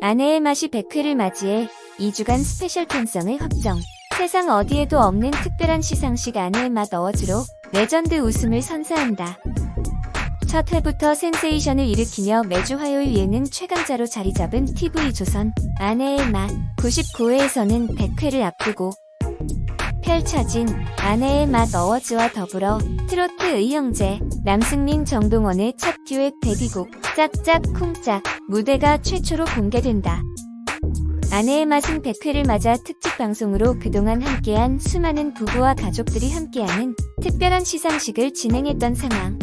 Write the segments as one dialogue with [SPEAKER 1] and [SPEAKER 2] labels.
[SPEAKER 1] 아내의 맛이 100회를 맞이해 2주간 스페셜 편성을 확정. 세상 어디에도 없는 특별한 시상식 아내의 맛 어워즈로 레전드 웃음을 선사한다. 첫 회부터 센세이션을 일으키며 매주 화요일 예능 최강자로 자리 잡은 TV조선 아내의 맛 99회에서는 100회를 앞두고 펼쳐진 아내의 맛 어워즈와 더불어 트로트 의형제 남승민 정동원의 첫 듀엣 데뷔곡 짝짝 쿵짝 무대가 최초로 공개된다. 아내의 맛은 100회를 맞아 특집 방송으로 그동안 함께한 수많은 부부와 가족들이 함께하는 특별한 시상식을 진행했던 상황.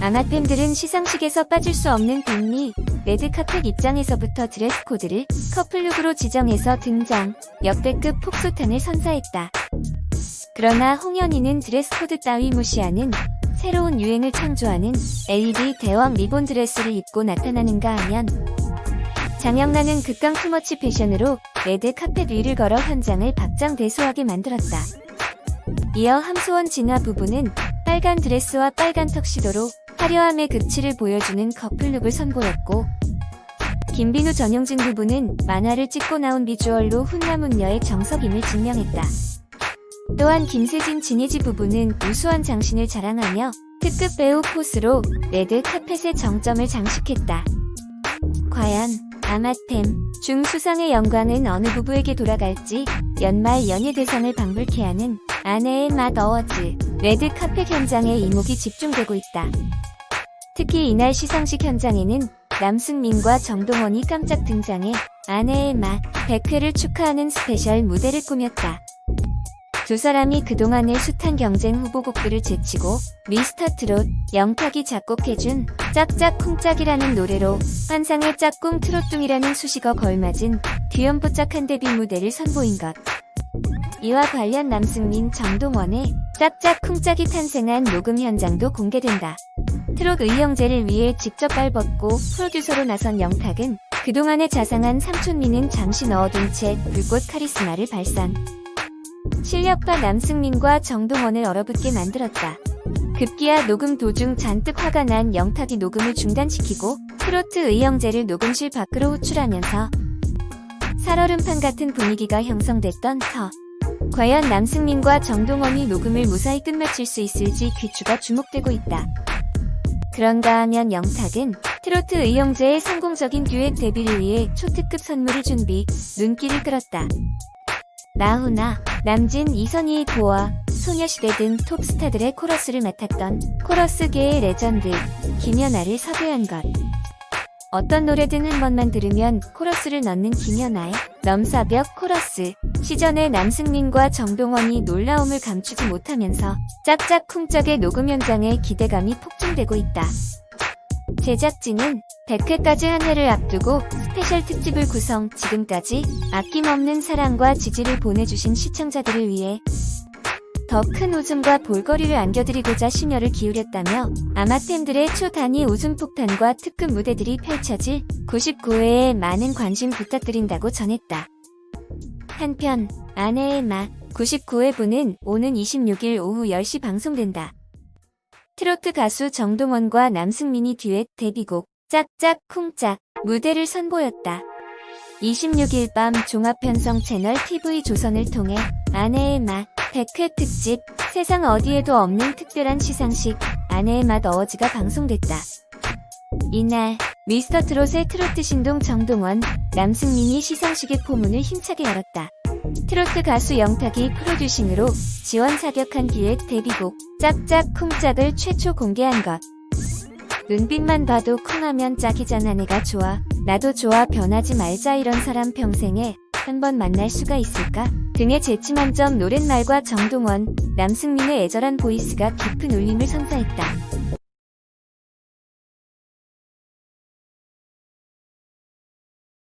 [SPEAKER 1] 아마 팬들은 시상식에서 빠질 수 없는 백미, 레드카펫 입장에서부터 드레스 코드를 커플룩으로 지정해서 등장, 역대급 폭소탄을 선사했다. 그러나 홍현희는 드레스 코드 따위 무시하는 새로운 유행을 창조하는 LED 대왕 리본 드레스를 입고 나타나는가 하면 장영란은 극강 투머치 패션으로 레드 카펫 위를 걸어 현장을 박장대소하게 만들었다. 이어 함소원 진화 부부는 빨간 드레스와 빨간 턱시도로 화려함의 극치를 보여주는 커플룩을 선보였고 김빈우 전용진 부부는 만화를 찍고 나온 비주얼로 훈남훈녀의 정석임을 증명했다. 또한 김세진 진희지 부부는 우수한 장신을 자랑하며 특급 배우 포스로 레드 카펫의 정점을 장식했다. 과연 아마템 중수상의 영광은 어느 부부에게 돌아갈지 연말 연예 대상을 방불케 하는 아내의 맛 어워즈 레드 카펫 현장에 이목이 집중되고 있다. 특히 이날 시상식 현장에는 남승민과 정동원이 깜짝 등장해 아내의 맛 100회를 축하하는 스페셜 무대를 꾸몄다. 두 사람이 그동안의 숱한 경쟁 후보곡들을 제치고 미스터 트롯 영탁이 작곡해준 짝짝 쿵짝이라는 노래로 환상의 짝꿍 트롯둥이라는 수식어 걸맞은 귀염뽀짝한 데뷔 무대를 선보인 것. 이와 관련 남승민 정동원의 짝짝 쿵짝이 탄생한 녹음 현장도 공개된다. 트롯 의형제를 위해 직접 발벗고 프로듀서로 나선 영탁은 그동안의 자상한 삼촌미는 잠시 넣어둔 채 불꽃 카리스마를 발산. 실력파 남승민과 정동원을 얼어붙게 만들었다. 급기야 녹음 도중 잔뜩 화가 난 영탁이 녹음을 중단시키고 트로트 의형제를 녹음실 밖으로 호출하면서 살얼음판 같은 분위기가 형성됐던 터. 과연 남승민과 정동원이 녹음을 무사히 끝마칠 수 있을지 귀추가 주목되고 있다. 그런가 하면 영탁은 트로트 의형제의 성공적인 듀엣 데뷔를 위해 초특급 선물을 준비, 눈길을 끌었다. 나훈아, 남진, 이선희의 도와 소녀시대 등 톱스타들의 코러스를 맡았던 코러스계의 레전드 김연아를 섭외한 것. 어떤 노래든 한 번만 들으면 코러스를 넣는 김연아의 넘사벽 코러스. 시전에 남승민과 정동원이 놀라움을 감추지 못하면서 짝짝 쿵짝의 녹음 현장에 기대감이 폭증되고 있다. 제작진은 100회까지 한 해를 앞두고 스페셜 특집을 구성 지금까지 아낌없는 사랑과 지지를 보내주신 시청자들을 위해 더 큰 웃음과 볼거리를 안겨드리고자 심혈을 기울였다며 아마템들의 초단위 웃음 폭탄과 특급 무대들이 펼쳐질 99회에 많은 관심 부탁드린다고 전했다. 한편 아내의 맛 99회분은 오는 26일 오후 10시 방송된다. 트로트 가수 정동원과 남승민이 듀엣 데뷔곡 짝짝 쿵짝 무대를 선보였다. 26일 밤 종합편성 채널 TV조선을 통해 아내의 맛 100회 특집 세상 어디에도 없는 특별한 시상식 아내의 맛 어워즈가 방송됐다. 이날 미스터 트롯의 트로트 신동 정동원, 남승민이 시상식의 포문을 힘차게 열었다. 트로트 가수 영탁이 프로듀싱으로 지원 사격한 기획 데뷔곡 짝짝 쿵짝을 최초 공개한 것. 눈빛만 봐도 쿵하면 짝이잖아 내가 좋아 나도 좋아 변하지 말자 이런 사람 평생에 한 번 만날 수가 있을까? 등의 재치 만 점 노랫말과 정동원, 남승민의 애절한 보이스가 깊은 울림을 선사했다.